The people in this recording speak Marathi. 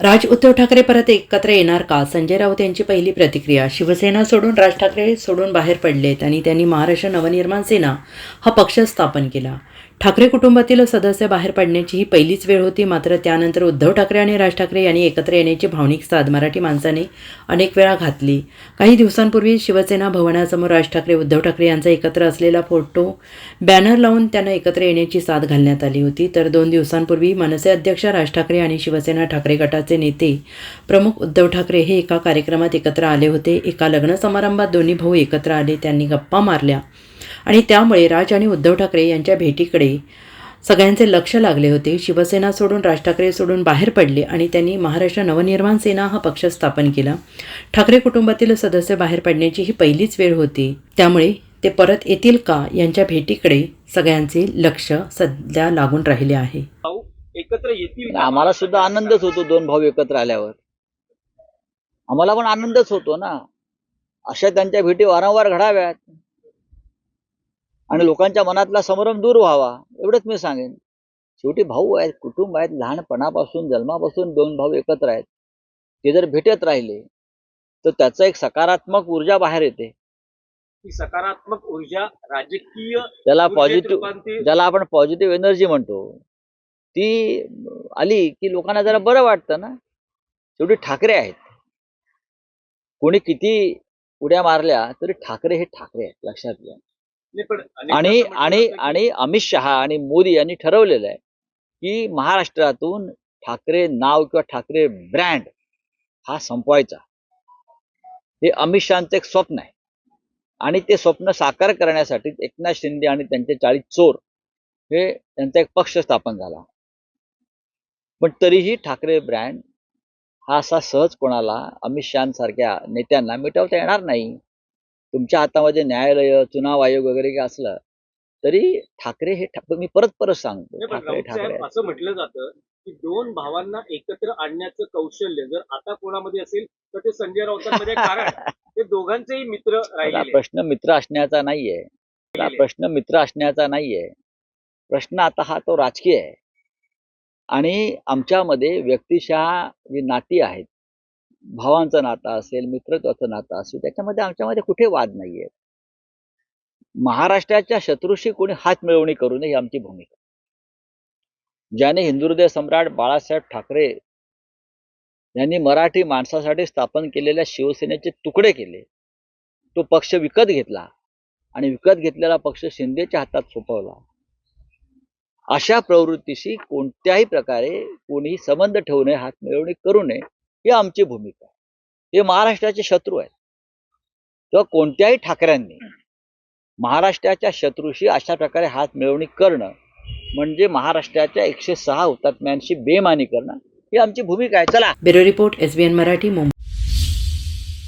राज उद्धव ठाकरे परत एकत्र येणार का? संजय राऊत यांची पहिली प्रतिक्रिया शिवसेना सोडून राज ठाकरे सोडून बाहेर पडलेत आणि त्यांनी महाराष्ट्र नवनिर्माण सेना हा पक्ष स्थापन केला. ठाकरे कुटुंबातील सदस्य बाहेर पडण्याची ही पहिलीच वेळ होती. मात्र त्यानंतर उद्धव ठाकरे आणि राज ठाकरे यांनी एकत्र येण्याची भावनिक साध मराठी माणसाने अनेक वेळा घातली. काही दिवसांपूर्वी शिवसेना भवनासमोर राज ठाकरे उद्धव ठाकरे यांचा एकत्र असलेला फोटो बॅनर लावून त्यांना एकत्र येण्याची साथ घालण्यात आली होती. तर दोन दिवसांपूर्वी मनसे अध्यक्ष राज ठाकरे आणि शिवसेना ठाकरे गटाचे नेते प्रमुख उद्धव ठाकरे हे एका कार्यक्रमात एकत्र आले होते. एका लग्न समारंभात दोन्ही भाऊ एकत्र आले. त्यांनी गप्पा मारल्या. आणि त्यामुळे राज आणि उद्धव ठाकरे यांच्या भेटीकडे सगळ्यांचे लक्ष लागले होते. शिवसेना सोडून राज ठाकरे सोडून बाहेर पडले आणि त्यांनी महाराष्ट्र नवनिर्माण सेना हा पक्ष स्थापन केला. ठाकरे कुटुंबातील सदस्य बाहेर पडण्याची ही पहिलीच वेळ होती. त्यामुळे ते परत येतील का यांच्या भेटीकडे सगळ्यांचे लक्ष सध्या लागून राहिले आहे. भाऊ एकत्र येतील? आम्हाला सुद्धा आनंदच होतो दोन भाऊ एकत्र आल्यावर. आम्हाला पण आनंदच होतो ना. अशा त्यांच्या भेटी वारंवार घडाव्यात. आणि लोकांच्या मनातला संभ्रम दूर व्हावा एवढंच मी सांगेन. शेवटी भाऊ आहेत कुटुंब आहेत लहानपणापासून जन्मापासून दोन भाऊ एकत्र आहेत. ते जर भेटत राहिले तर त्याचं एक सकारात्मक ऊर्जा बाहेर येते. सकारात्मक ऊर्जा राजकीय त्याला पॉझिटिव्ह ज्याला आपण पॉझिटिव्ह एनर्जी म्हणतो ती आली की लोकांना जरा बरं वाटतं ना. शेवटी ठाकरे आहेत. कोणी किती उड्या मारल्या तरी ठाकरे हे ठाकरे आहेत लक्षात घ्या. आणि म्हटलं आणि आणि अमित शहा आणि मोदी यांनी ठरवलेलं आहे की महाराष्ट्रातून ठाकरे नाव किंवा ठाकरे ब्रँड हा संपवायचा. हे अमित शहाचं एक स्वप्न आहे. आणि ते स्वप्न साकार करण्यासाठी एकनाथ शिंदे आणि त्यांचे चाळीस चोर हे त्यांचा एक पक्ष स्थापन झाला. पण तरीही ठाकरे ब्रँड हा असा सहज कोणाला अमित शहासारख्या नेत्यांना मिटवता येणार नाही. तुमच्या हातामध्ये न्यायालय चुनाव आयोग वगैरे काय असलं तरी ठाकरे हे मी परत परत सांगतो. ठाकरे राऊत ठाकरे. असं म्हटलं जातं की दोन भावांना एकत्र आणण्याचं कौशल्य जर आता कोणामध्ये असेल तर ते संजय राऊतांमध्ये. कारण ते दोघांचेही मित्र प्रश्न मित्र असण्याचा नाहीये. प्रश्न मित्र असण्याचा नाहीये. प्रश्न आता हा तो राजकीय आहे. आणि आमच्यामध्ये व्यक्तिशः जी नाती आहेत भावांचं नातं असेल मित्रत्वाचं नातं असेल त्याच्यामध्ये आमच्यामध्ये कुठे वाद नाहीये. महाराष्ट्राच्या शत्रूशी कोणी हात मिळवणी करू नये ही आमची भूमिका. ज्याने हिंदुहृदय सम्राट बाळासाहेब ठाकरे यांनी मराठी माणसासाठी स्थापन केलेल्या शिवसेनेचे तुकडे केले तो पक्ष विकत घेतला आणि विकत घेतलेला पक्ष शिंदेच्या हातात सोपवला. अशा प्रवृत्तीशी कोणत्याही प्रकारे कोणी संबंध ठेवू नये हात मिळवणी करू नये ही आमची भूमिका आहे. हे महाराष्ट्राचे शत्रू आहेत. तेव्हा कोणत्याही ठाकऱ्यांनी महाराष्ट्राच्या शत्रूशी अशा प्रकारे हात मिळवणी करणं म्हणजे महाराष्ट्राच्या एकशे सहा हुतात्म्यांशी बेमानी करणं ही आमची भूमिका आहे. चला. Bureau report S B N Marathi Mumbai.